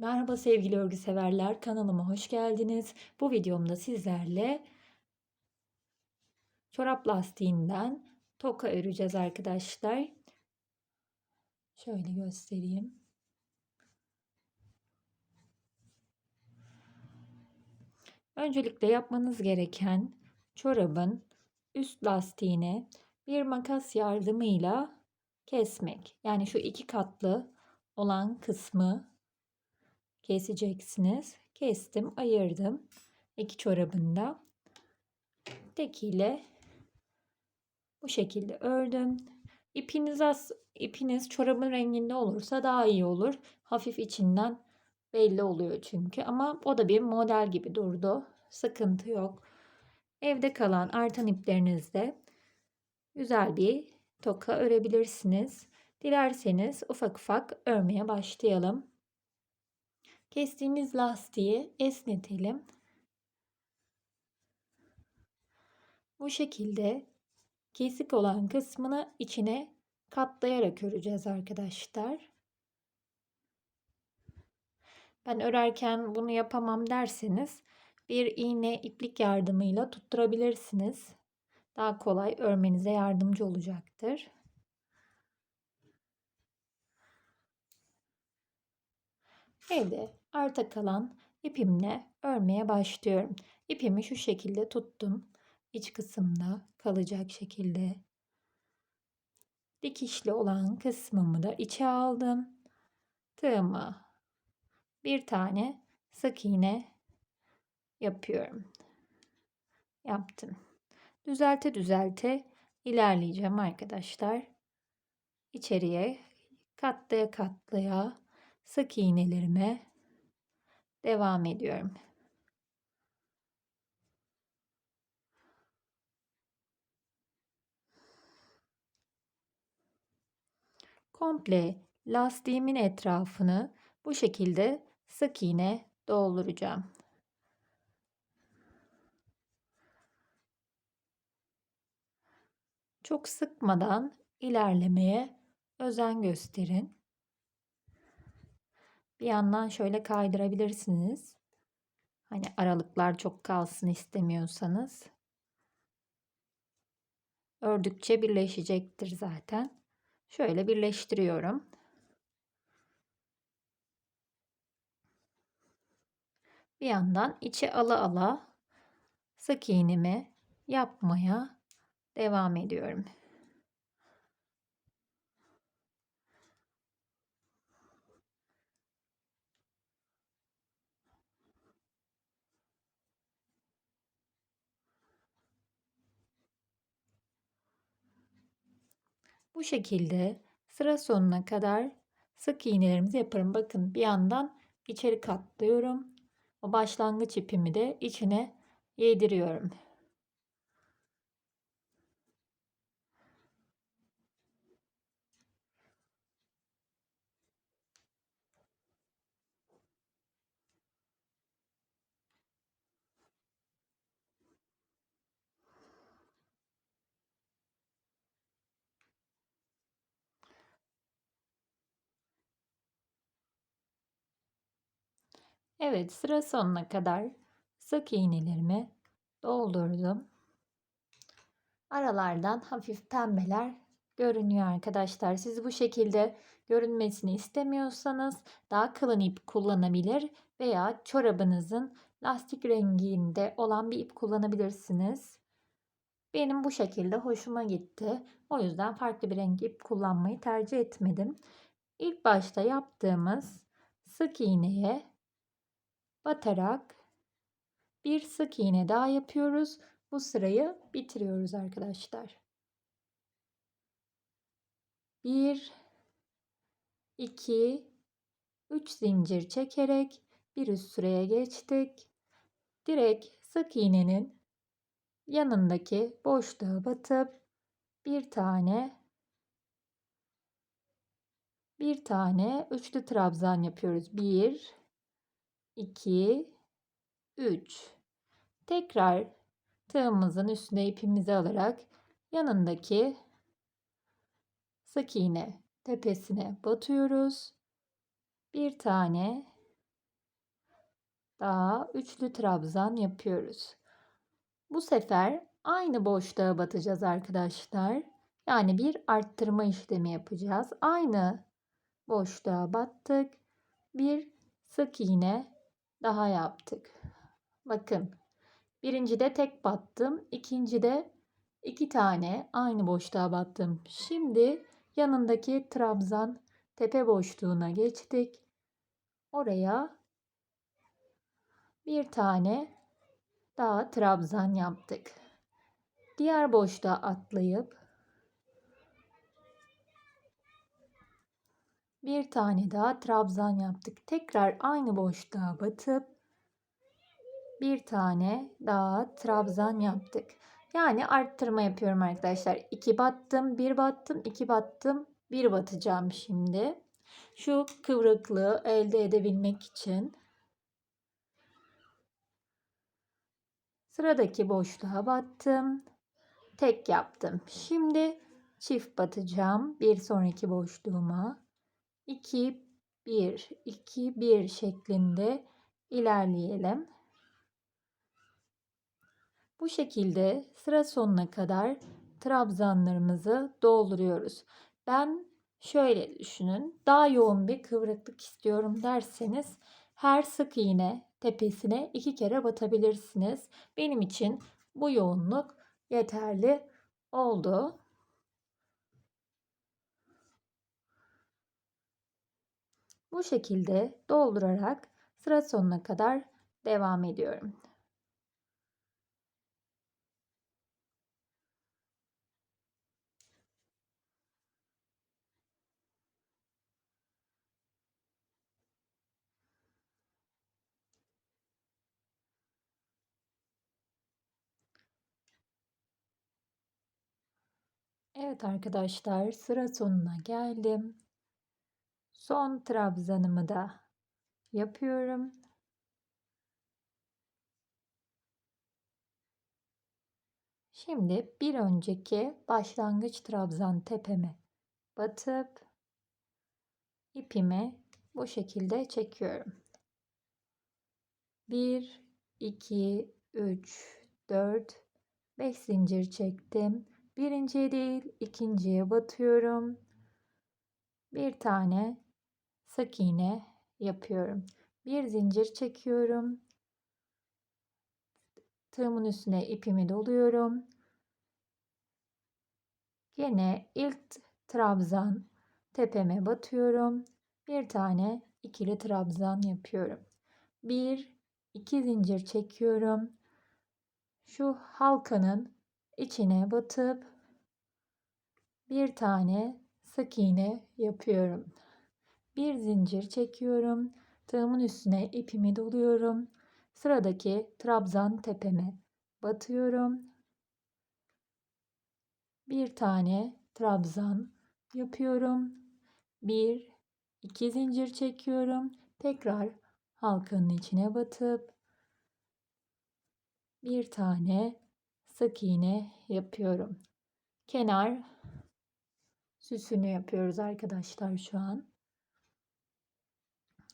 Merhaba sevgili örgü severler, kanalıma hoş geldiniz. Bu videomda sizlerle çorap lastiğinden toka öreceğiz arkadaşlar. Şöyle göstereyim. Öncelikle yapmanız gereken çorabın üst lastiğini bir makas yardımıyla kesmek. Yani şu iki katlı olan kısmı keseceksiniz. Kestim, ayırdım. İki çorabında. Tekiyle bu şekilde ördüm. İpiniz az, ipiniz çorabın renginde olursa daha iyi olur. Hafif içinden belli oluyor çünkü. Ama o da bir model gibi durdu. Sıkıntı yok. Evde kalan artan iplerinizde güzel bir toka örebilirsiniz. Dilerseniz ufak ufak örmeye başlayalım. Kestiğimiz lastiği esnetelim. Bu şekilde kesik olan kısmını içine katlayarak öreceğiz arkadaşlar. Ben örerken bunu yapamam derseniz bir iğne iplik yardımıyla tutturabilirsiniz. Daha kolay örmenize yardımcı olacaktır. Evde arta kalan ipimle örmeye başlıyorum. İpimi şu şekilde tuttum. İç kısımda kalacak şekilde. Dikişli olan kısmımı da içe aldım. Tığımı bir tane sık iğne yapıyorum. Yaptım. Düzelte düzelte ilerleyeceğim arkadaşlar. İçeriye katlaya katlaya sık iğnelerime devam ediyorum. Komple lastiğimin etrafını bu şekilde sık iğne dolduracağım. Çok sıkmadan ilerlemeye özen gösterin. Bir yandan şöyle kaydırabilirsiniz. Hani aralıklar çok kalsın istemiyorsanız. Ördükçe birleşecektir zaten. Şöyle birleştiriyorum. Bir yandan içe ala ala sık iğnemi yapmaya devam ediyorum. Bu şekilde sıra sonuna kadar sık iğnelerimizi yaparım. Bakın bir yandan içeri katlıyorum. O başlangıç ipimi de içine yediriyorum. Evet sıra sonuna kadar sık iğnelerimi doldurdum. Aralardan hafif pembeler görünüyor arkadaşlar. Siz bu şekilde görünmesini istemiyorsanız daha kalın ip kullanabilir veya çorabınızın lastik renginde olan bir ip kullanabilirsiniz. Benim bu şekilde hoşuma gitti. O yüzden farklı bir renk ip kullanmayı tercih etmedim. İlk başta yaptığımız sık iğneye batarak bir sık iğne daha yapıyoruz. Bu sırayı bitiriyoruz arkadaşlar. 1 2 3 zincir çekerek bir üst sıraya geçtik. Direkt sık iğnenin yanındaki boşluğa batıp bir tane bir tane üçlü trabzan yapıyoruz. 1 2 3 tekrar tığımızın üstüne ipimizi alarak yanındaki sık iğne tepesine batıyoruz. Bir tane daha üçlü trabzan yapıyoruz. Bu sefer aynı boşluğa batacağız arkadaşlar. Yani bir arttırma işlemi yapacağız. Aynı boşluğa battık. Bir sık iğne daha yaptık. Bakın birincide tek battım. ikincide iki tane aynı boşluğa battım. Şimdi yanındaki trabzan tepe boşluğuna geçtik. Oraya bir tane daha trabzan yaptık. Diğer boşluğa atlayıp bir tane daha trabzan yaptık. Tekrar aynı boşluğa batıp bir tane daha trabzan yaptık. Yani arttırma yapıyorum arkadaşlar. 2 battım, 1 battım, 2 battım, 1 batacağım şimdi. Şu kıvrıklığı elde edebilmek için sıradaki boşluğa battım. Tek yaptım. Şimdi çift batacağım bir sonraki boşluğuma. 2 1 2 1 şeklinde ilerleyelim. Bu şekilde sıra sonuna kadar trabzanlarımızı dolduruyoruz. Ben şöyle düşünün. Daha yoğun bir kıvrıklık istiyorum derseniz her sık iğne tepesine iki kere batabilirsiniz. Benim için bu yoğunluk yeterli oldu. Bu şekilde doldurarak sıra sonuna kadar devam ediyorum. Evet arkadaşlar sıra sonuna geldim. Son trabzanımı da yapıyorum. Şimdi bir önceki başlangıç trabzan tepeme batıp ipimi bu şekilde çekiyorum. 1 2 3 4 5 zincir çektim. Birinciye değil ikinciye batıyorum. Bir tane sık iğne yapıyorum. Bir zincir çekiyorum. Tığımın üstüne ipimi doluyorum. Yine ilk trabzan tepeme batıyorum. Bir tane ikili trabzan yapıyorum. Bir, iki zincir çekiyorum. Şu halkanın içine batıp bir tane sık iğne yapıyorum. Bir zincir çekiyorum. Tığımın üstüne ipimi doluyorum. Sıradaki trabzan tepeme batıyorum. Bir tane trabzan yapıyorum. Bir, iki zincir çekiyorum. Tekrar halkanın içine batıp bir tane sık iğne yapıyorum. Kenar süsünü yapıyoruz arkadaşlar şu an.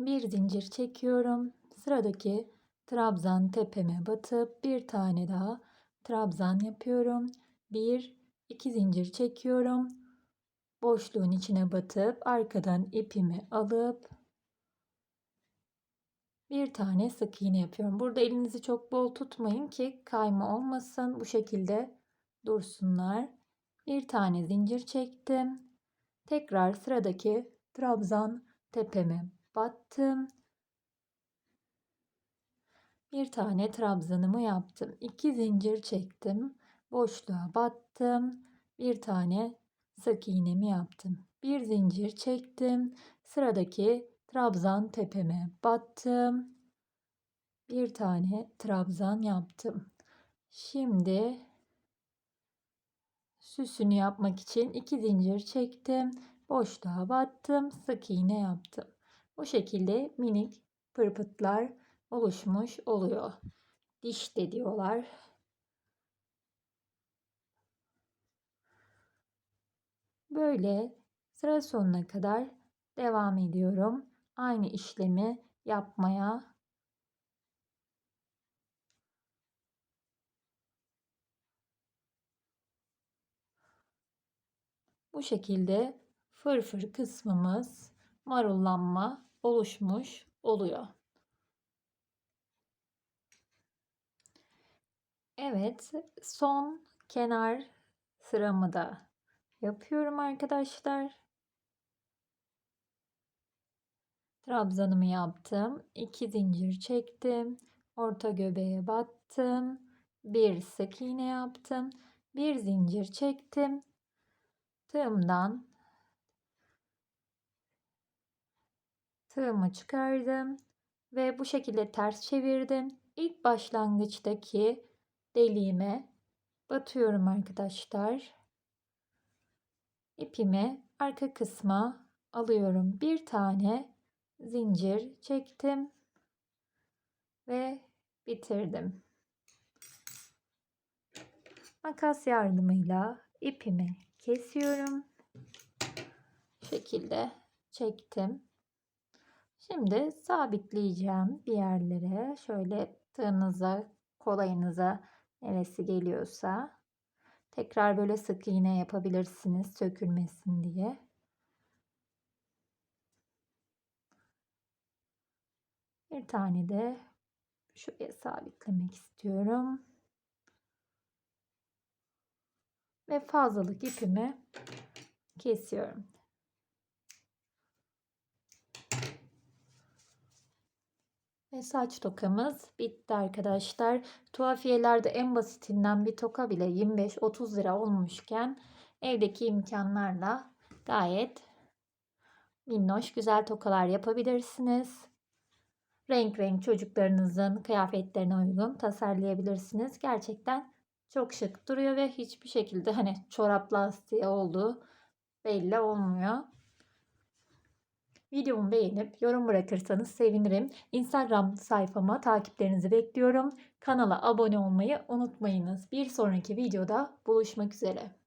Bir zincir çekiyorum. Sıradaki trabzan tepeme batıp bir tane daha trabzan yapıyorum. Bir, iki zincir çekiyorum. Boşluğun içine batıp arkadan ipimi alıp bir tane sık iğne yapıyorum. Burada elinizi çok bol tutmayın ki kayma olmasın. Bu şekilde dursunlar. Bir tane zincir çektim. Tekrar sıradaki trabzan tepeme battım. Bir tane trabzanımı yaptım. İki zincir çektim. Boşluğa battım. Bir tane sık iğnemi yaptım. Bir zincir çektim. Sıradaki trabzan tepeme battım. Bir tane trabzan yaptım. Şimdi süsünü yapmak için iki zincir çektim. Boşluğa battım. Sık iğne yaptım. O şekilde minik pırpıtlar oluşmuş oluyor. Diş de diyorlar. Böyle sıra sonuna kadar devam ediyorum. Aynı işlemi yapmaya Bu şekilde fırfır kısmımız marullanma oluşmuş oluyor. Evet, son kenar sıramı da yapıyorum arkadaşlar. Trabzanımı yaptım. 2 zincir çektim. Orta göbeğe battım. Bir sık iğne yaptım. Bir zincir çektim. Tığımdan tığımı çıkardım ve bu şekilde ters çevirdim. İlk başlangıçtaki deliğime batıyorum arkadaşlar. İpimi arka kısma alıyorum. Bir tane zincir çektim ve bitirdim. Makas yardımıyla ipimi kesiyorum. Şekilde çektim. Şimdi sabitleyeceğim bir yerlere. Şöyle tığınıza, kolayınıza neresi geliyorsa. Tekrar böyle sık iğne yapabilirsiniz sökülmesin diye. Bir tane de şuraya sabitlemek istiyorum. Ve fazlalık ipimi kesiyorum. Ve saç tokamız bitti arkadaşlar. Tuhafiyelerde en basitinden bir toka bile 25-30 lira olmuşken evdeki imkanlarla gayet minnoş güzel tokalar yapabilirsiniz. Renk renk çocuklarınızın kıyafetlerine uygun tasarlayabilirsiniz. Gerçekten çok şık duruyor ve hiçbir şekilde hani çorap lastiği olduğu belli olmuyor. Videomu beğenip yorum bırakırsanız sevinirim. Instagram sayfama takiplerinizi bekliyorum. Kanala abone olmayı unutmayınız. Bir sonraki videoda buluşmak üzere.